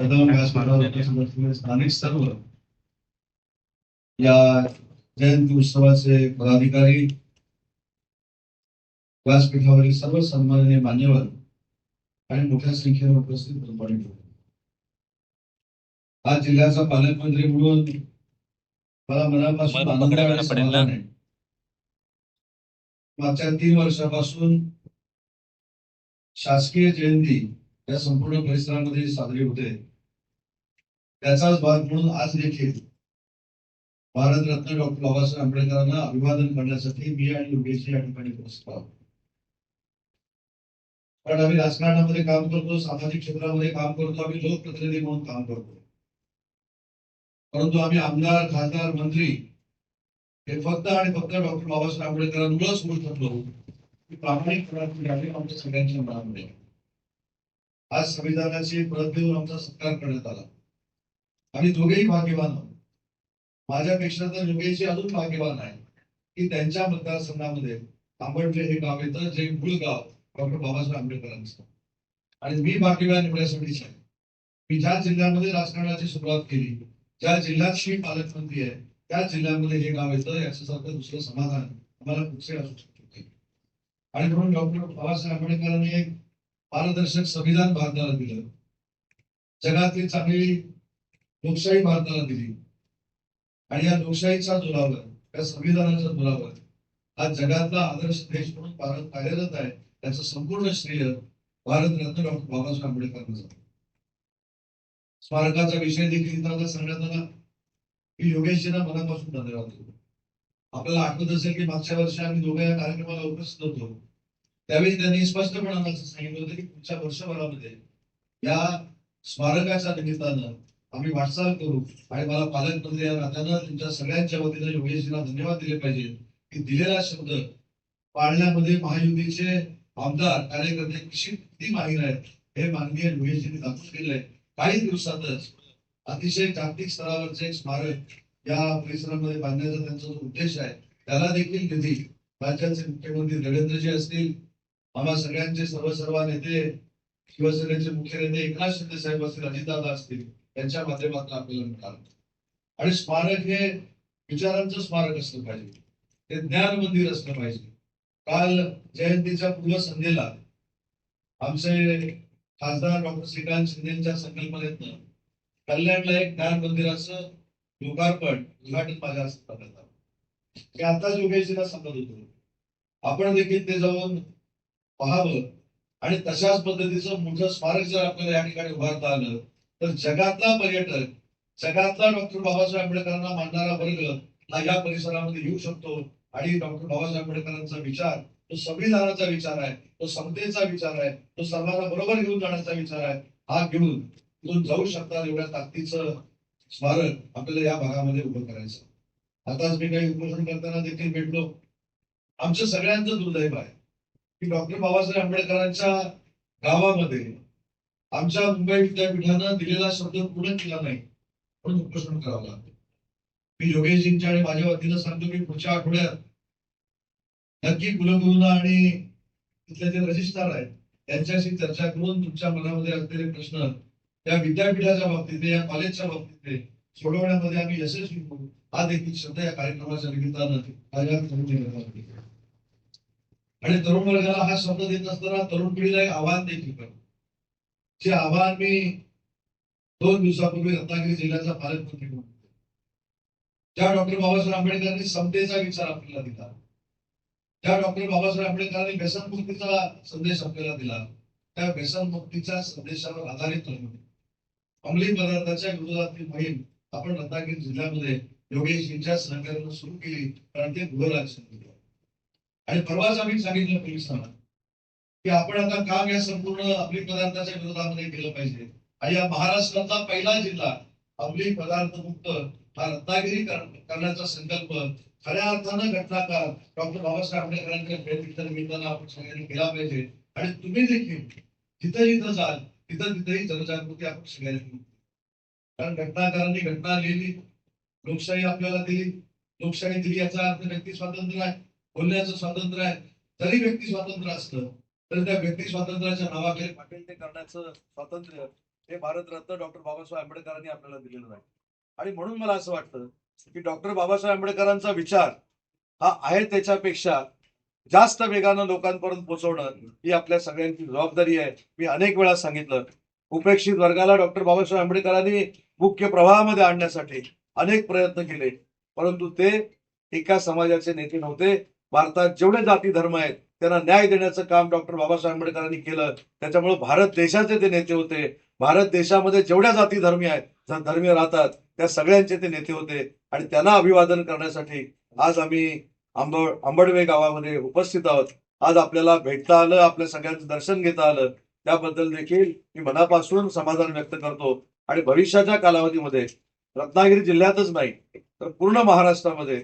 प्रथम असलेले स्थानिक सर्व या जयंती उत्सवाचे पदाधिकारी व्यासपीठावरील सर्व सन्माननीय मान्यवर आणि मोठ्या संख्येने उपस्थित मंडळी. आज जिल्ह्याचा पालकमंत्री म्हणून मला मनापासून आनंद? समाधान आहे मागच्या तीन वर्षापासून शासकीय जयंती या संपूर्ण परिसरामध्ये साजरी होते त्याचाच भाग म्हणून आज देखील भारतरत्न डॉक्टर बाबासाहेब आंबेडकरांना अभिवादन करण्यासाठी मी आणि योगेश या ठिकाणी उपस्थित आहोत. कारण आम्ही राजकारणामध्ये काम करतो सामाजिक क्षेत्रामध्ये काम करतो आम्ही लोकप्रतिनिधी म्हणून काम करतो. परंतु आम्ही आमदार खासदार मंत्री हे फक्त आणि फक्त डॉक्टर बाबासाहेब आंबेडकरांमुळेच होऊ शकलो. ही प्रामाणिकपणाची आमच्या सगळ्यांच्या मनामध्ये आज संविधानाची प्रत देऊन आमचा सत्कार करण्यात आला. आम्ही दोघेही भाग्यवान आहोत. माझ्यापेक्षा तर योगेशजी अजून भाग्यवान आहे की त्यांच्या मतदारसंघामध्ये आंबडले हे गाव येतं जे मूळ गाव डॉक्टर बाबासाहेब आंबेडकरांचं. आणि मी भाग्यवान एवढ्यासाठीच आहे. मी ज्या जिल्ह्यामध्ये राजकारणाची सुरुवात केली ज्या जिल्ह्यात श्री पालकमंत्री आहे त्या जिल्ह्यामध्ये हे गाव येतं याच्यासारखं दुसरं समाधान आम्हाला कुठे असू शकत आणि म्हणून डॉक्टर बाबासाहेब आंबेडकरांनी एक पारदर्शक संविधान भारताला दिलं. जगातली चांगली लोकशाही भारताला दिली. आणि या लोकशाहीचा दुरावर या संविधानाचा दुरावर हा जगातला आदर्श देश म्हणून भारत कार्यरत आहे त्याचं संपूर्ण श्रेय भारतरत्न डॉक्टर बाबासाहेब आंबेडकरांना जातो. स्मारकाचा विषय देखील इथं सांगण्यात आला. की योगेशजींना मनापासून धन्यवाद देतो. आपल्याला आठवत असेल की मागच्या वर्षी आम्ही दोघं या कार्यक्रमाला उपस्थित होतो. त्यावेळी त्यांनी स्पष्टपणानं असं सांगितलं होतं की पुढच्या वर्षभरामध्ये या स्मारकाच्या निमित्तानं आम्ही वाटचाल करू. आणि मला पालकमंत्री या नात्यानं तुमच्या सगळ्यांच्या वतीनं योगेशजीला धन्यवाद दिले पाहिजे. की दिलेला शब्द पाळण्यामध्ये महायुतीचे आमदार कार्यकर्ते कशी किती माहीर आहेत हे माननीय योगेशजींनी दाखवून केलंय काही दिवसातच अतिशय जागतिक स्तरावरचे एक स्मारक या परिसरामध्ये बांधण्याचा त्यांचा जो उद्देश आहे त्याला देखील निधी राज्याचे मुख्यमंत्री नरेंद्रजी असतील आम्हा सगळ्यांचे सर्व सर्व नेते शिवसेनेचे मुख्य नेते एकनाथ शिंदे साहेब असतील अजितदादा असतील त्यांच्या माध्यमातून आपल्याला मिळालं. आणि स्मारक हे विचारांचं स्मारक असलं पाहिजे. ते ज्ञान मंदिर असलं पाहिजे. काल जयंतीच्या पूर्व संध्येला आमचे खासदार डॉक्टर श्रीकांत शिंदेच्या संकल्पनेतनं कल्याणला एक ज्ञान मंदिराचं लोकार्पण उद्घाटन माझ्या हस्ते करण्यात आलं. आताच योगेशीला सांगत होतो. आपण देखील ते जाऊन पाहावं. आणि तशाच पद्धतीचं मोठं स्मारक जर आपल्याला या ठिकाणी उभारता आलं तर जगातला पर्यटक जगातला डॉक्टर बाबासाहेब आंबेडकरांना मानणारा वर्ग हा या परिसरामध्ये येऊ शकतो. आणि डॉक्टर बाबासाहेब आंबेडकरांचा विचार तो संविधानाचा विचार आहे तो समतेचा विचार आहे तो सर्वांना बरोबर घेऊन जाण्याचा विचार आहे हा घेऊन तिथून जाऊ शकतात एवढ्या ताकदीचं स्मारक आपल्याला या भागामध्ये उभं करायचं. आताच मी काही उपोषण करताना देखील भेटलो. आमचं सगळ्यांचं दुर्दैव आहे की डॉक्टर बाबासाहेब आंबेडकरांच्या गावामध्ये आमच्या मुंबई विद्यापीठानं दिलेला शब्द पूर्ण केला नाही म्हणून उपोषण करावं लागतं. मी योगेशजींच्या आणि माझ्या वतीनं सांगतो की पुढच्या आठवड्यात नक्की कुलगुरूंना आणि तिथले जे रजिस्ट्रार आहेत त्यांच्याशी चर्चा करून तुमच्या मनामध्ये असलेले प्रश्न त्या विद्यापीठाच्या बाबतीत या कॉलेजच्या बाबतीत सोडवण्यामध्ये आम्ही यशस्वी होऊ हा देखील शब्द या कार्यक्रमाच्या निमित्तानं आणि तरुण वर्गाला हा शब्द देत असताना तरुण पिढीला एक आव्हान देखील करतो जे आव्हान मी दोन दिवसापूर्वी रत्नागिरी जिल्ह्याचा पालकमंत्री म्हणून ज्या डॉक्टर बाबासाहेब आंबेडकरांनी समतेचा विचार आपल्याला दिला. ज्या डॉक्टर बाबासाहेब आंबेडकरांनी व्यसनमुक्तीचा संदेश आपल्याला दिला त्या व्यसनमुक्तीच्या संदेशावर आधारित अंमली पदार्थाच्या विरोधातील मोहीम आपण रत्नागिरी जिल्ह्यामध्ये योगेशजींच्या सहकार्यानं सुरू केली कारण ते गृहराज्य दिलं आणि परवाच आम्ही सांगितलं पोलिसांना की आपण आता काम या संपूर्ण अंमली पदार्थाच्या विरोधामध्ये केलं पाहिजे. आणि या महाराष्ट्रातला पहिला जिल्हा अंमली पदार्थ मुक्त हा रत्नागिरी करण्याचा संकल्प खऱ्या अर्थानं घटनाकार डॉक्टर बाबासाहेब आंबेडकरांच्या जयंतीच्या निमित्तानं आपण सगळ्यांनी केला पाहिजे. आणि तुम्ही देखील जिथं जिथं जाल तिथं तिथेही जनजागृती आपण सगळ्यांनी कारण घटनाकारांनी घटना लिहिली लोकशाही आपल्याला दिली. लोकशाही दिली याचा अर्थ व्यक्ती स्वातंत्र्य आहे बोलण्याचं स्वातंत्र्य आहे. तरी व्यक्ती स्वातंत्र्य असलं तर त्या व्यक्ती स्वातंत्र्याच्या नावाखाली पाटील ते करण्याचं स्वातंत्र्य हे भारतरत्न डॉक्टर बाबासाहेब आंबेडकरांनी आपल्याला दिलेलं नाही. आणि म्हणून मला असं वाटतं की डॉक्टर बाबासाहेब आंबेडकरांचा विचार हा आहे त्याच्यापेक्षा जास्त वेगानं लोकांपर्यंत पोहोचवणं ही आपल्या सगळ्यांची जबाबदारी आहे. मी अनेक वेळा सांगितलं उपेक्षित वर्गाला डॉक्टर बाबासाहेब आंबेडकरांनी मुख्य प्रवाहामध्ये आणण्यासाठी अनेक प्रयत्न केले परंतु ते एका समाजाचे नेते नव्हते. भारतात जेवढे जाती धर्म आहेत त्यांना न्याय देण्याचं काम डॉक्टर बाबासाहेब आंबेडकरांनी केलं. त्याच्यामुळे भारत देशाचे ते नेते होते. भारत देशामध्ये जेवढ्या जाती धर्मी आहेत धर्मीय राहतात त्या सगळ्यांचे ते नेते होते. आणि त्यांना अभिवादन करण्यासाठी आज आम्ही आंब आंबडवे गावामध्ये उपस्थित आहोत. आज आपल्याला भेटता आलं आपल्या सगळ्यांचं दर्शन घेता आलं. त्याबद्दल देखील मी मनापासून समाधान व्यक्त करतो. आणि भविष्याच्या कालावधीमध्ये रत्नागिरी जिल्ह्यातच नाही तर पूर्ण महाराष्ट्रामध्ये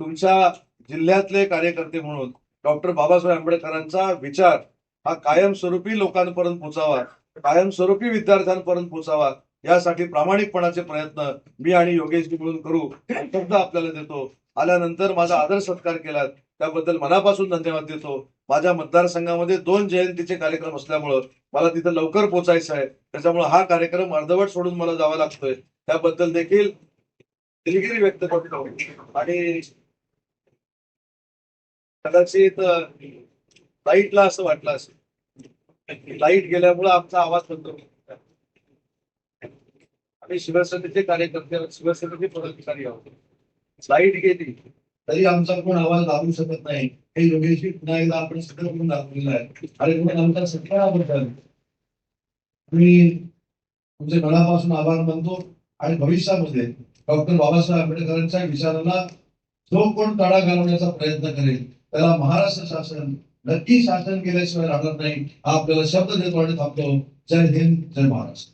तुमच्या जिल्ह्यातले कार्यकर्ते म्हणून डॉक्टर बाबासाहेब आंबेडकरांचा विचार हा कायमस्वरूपी लोकांपर्यंत पोचावा कायमस्वरूपी विद्यार्थ्यांपर्यंत पोचावा यासाठी प्रामाणिकपणाचे प्रयत्न मी आणि योगेशजी मिळून करू शब्द आपल्याला देतो. आल्यानंतर माझा आदर सत्कार केलात त्याबद्दल मनापासून धन्यवाद देतो. माझ्या मतदारसंघामध्ये दोन जयंतीचे कार्यक्रम असल्यामुळं मला तिथं लवकर पोचायचं आहे. त्याच्यामुळे हा कार्यक्रम अर्धवट सोडून मला जावा लागतोय. त्याबद्दल देखील दिलगिरी व्यक्त करतो. आणि कदाचित लाईटला असं वाटलं असेल. लाइट गेल्यामुळे आमचा आवाज बंद होतो आम्ही शिवसेनेचे कार्यकर्ते शिवसेनेचे पदाधिकारी आहोत. लाइट गेली तरी आमचा कोण आवाज दाबू शकत नाही. हे योगेशी पुन्हा एकदा आपण सिद्ध करून दाखवलेलं आहे. आणि कोण आमच्या सत्काराबद्दल मी तुमचे मनापासून आभार मानतो आणि भविष्यामध्ये डॉक्टर बाबासाहेब आंबेडकरांच्या विचाराला जो कोण तडा घालवण्याचा प्रयत्न करेल त्याला महाराष्ट्र शासन नक्की शासन केल्याशिवाय राहणार नाही. हा आपल्याला शब्द देतो आणि थांबतो. जय हिंद जय महाराष्ट्र.